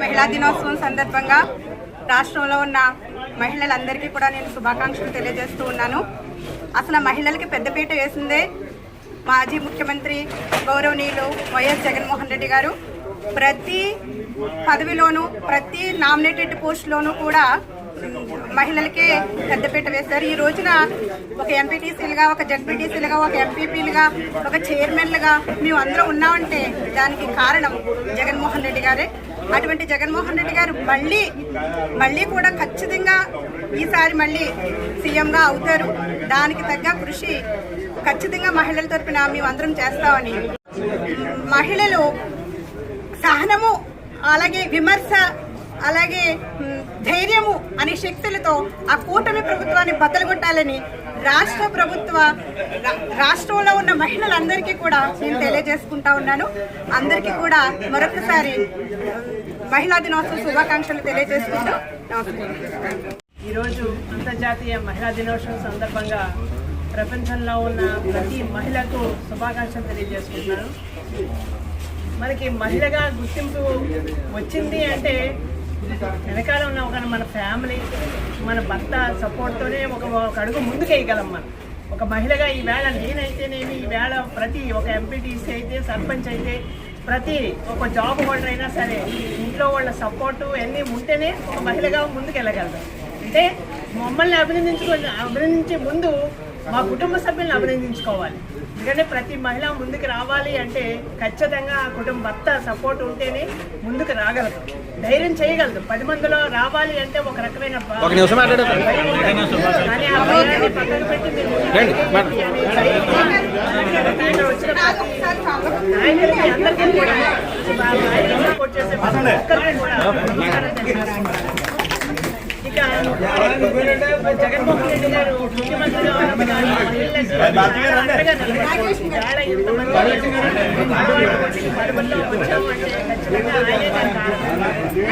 మహిళా దినోత్సవం సందర్భంగా రాష్ట్రంలో ఉన్న మహిళలందరికీ కూడా నేను శుభాకాంక్షలు తెలియజేస్తూ ఉన్నాను. అసలు ఆ మహిళలకి పెద్దపీట వేసిందే మాజీ ముఖ్యమంత్రి గౌరవనీయులు వైఎస్ జగన్మోహన్ రెడ్డి గారు. ప్రతి పదవిలోనూ ప్రతి నామినేటెడ్ పోస్టులోనూ కూడా మహిళలకే పెద్దపీట వేశారు ఈ రోజున ఒక ఎంపీటీసీలుగా ఒక జడ్పీటీసీలుగా ఒక ఎంపీపీలుగా ఒక చైర్మన్లుగా మేము అందరం ఉన్నామంటే దానికి కారణం జగన్మోహన్ రెడ్డి గారే. అటువంటి జగన్మోహన్ రెడ్డి గారు మళ్ళీ మళ్ళీ కూడా ఖచ్చితంగా ఈసారి మళ్ళీ సీఎంగా అవుతారు. దానికి తగ్గ కృషి ఖచ్చితంగా మహిళల తరపున మేము అందరం చేస్తామని. మహిళలు సహనము అలాగే విమర్శ అలాగే ధైర్యము అనే శక్తులతో ఆ కూటమి ప్రభుత్వాన్ని బద్దలుగొట్టాలని రాష్ట్ర ప్రభుత్వ రాష్ట్రంలో ఉన్న మహిళలందరికీ కూడా నేను తెలియజేసుకుంటా ఉన్నాను. అందరికీ కూడా మరొకసారి మహిళా దినోత్సవ శుభాకాంక్షలు తెలియజేసుకుంటూ నమస్కారం. ఈరోజు అంతర్జాతీయ మహిళా దినోత్సవం సందర్భంగా ప్రపంచంలో ఉన్న ప్రతి మహిళకు శుభాకాంక్షలు తెలియజేసుకుంటున్నాను. మనకి మహిళగా గుర్తింపు వచ్చింది అంటే వెనకాల ఉన్న ఒక మన ఫ్యామిలీ మన భర్త సపోర్ట్తోనే ఒక ఒక అడుగు ముందుకేయగలం మనం. ఒక మహిళగా ఈ వేళ నేనైతేనేమి ఈ వేళ ప్రతి ఒక ఎంపీటీసీ అయితే సర్పంచ్ అయితే ప్రతి ఒక జాబ్ హోల్డర్ అయినా సరే ఇంట్లో వాళ్ళ సపోర్టు అన్నీ ఉంటేనే ఒక మహిళగా ముందుకు వెళ్ళగలరు అంటే మమ్మల్ని అభినందించుకో అభినందించే ముందు మా కుటుంబ సభ్యులను అభినందించుకోవాలి. ఎందుకంటే ప్రతి మహిళ ముందుకు రావాలి అంటే ఖచ్చితంగా ఆ కుటుంబ భర్త సపోర్ట్ ఉంటేనే ముందుకు రాగలదు ధైర్యం చేయగలదు. పది మందిలో రావాలి అంటే ఒక రకమైన ఒక నిమిషం. ఇక జగన్మోహన్ రెడ్డి గారు ముఖ్యమంత్రిగా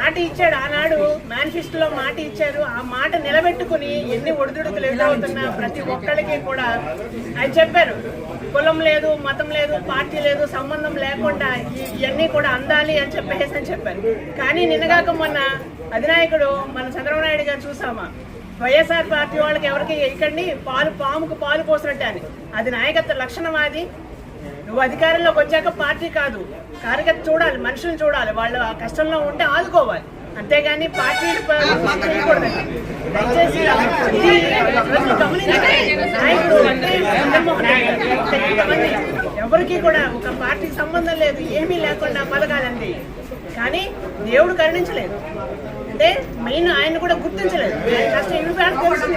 మాట ఇచ్చాడు ఆనాడు. మేనిఫెస్టోలో మాట ఇచ్చారు. ఆ మాట నిలబెట్టుకుని ఎన్ని ఒడిదుడుకులు ఎదురవుతున్నా ప్రతి ఒక్కరికి కూడా ఆయన చెప్పారు. కులం లేదు మతం లేదు పార్టీ లేదు సంబంధం లేకుండా ఇవన్నీ కూడా అందాలి అని చెప్పేసి అని చెప్పారు. కానీ నిన్నగాక మొన్న అధినాయకుడు మన చంద్రబాబు నాయుడు గారు చూసామా? వైఎస్ఆర్ పార్టీ వాళ్ళకి ఎవరికి ఇకండి పాలు పాముకు పాలు పోసినట్టు అని. అది నాయకత్వ లక్షణం అది. నువ్వు అధికారంలోకి వచ్చాక పార్టీ కాదు. కార్యకర్త చూడాలి మనుషులు చూడాలి. వాళ్ళు ఆ కష్టంలో ఉంటే ఆదుకోవాలి. అంతేగాని పార్టీ దయచేసి ఎవరికి కూడా ఒక పార్టీకి సంబంధం లేదు ఏమీ లేకుండా బతకాలండి కానీ దేవుడు కరుణించలేదు. అంటే మెయిన్ ఆయన కూడా గుర్తించలేదు. కష్టం పేడ తెలుస్తుంది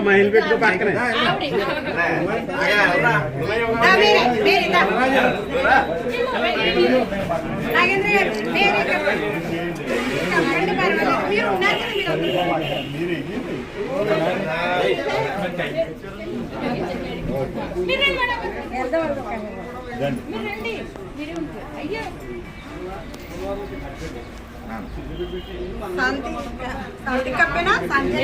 మహిళ పెట్టుకో పక్కనే నాగేంద్ర గారు మీరు ఇక్కడ రండి పర్వాలేదు. మీరు ఉన్నారు కదా మీరు మీరు రండి మేడం. మీరు రండి మీరు అయ్యో శాంతి శాంతి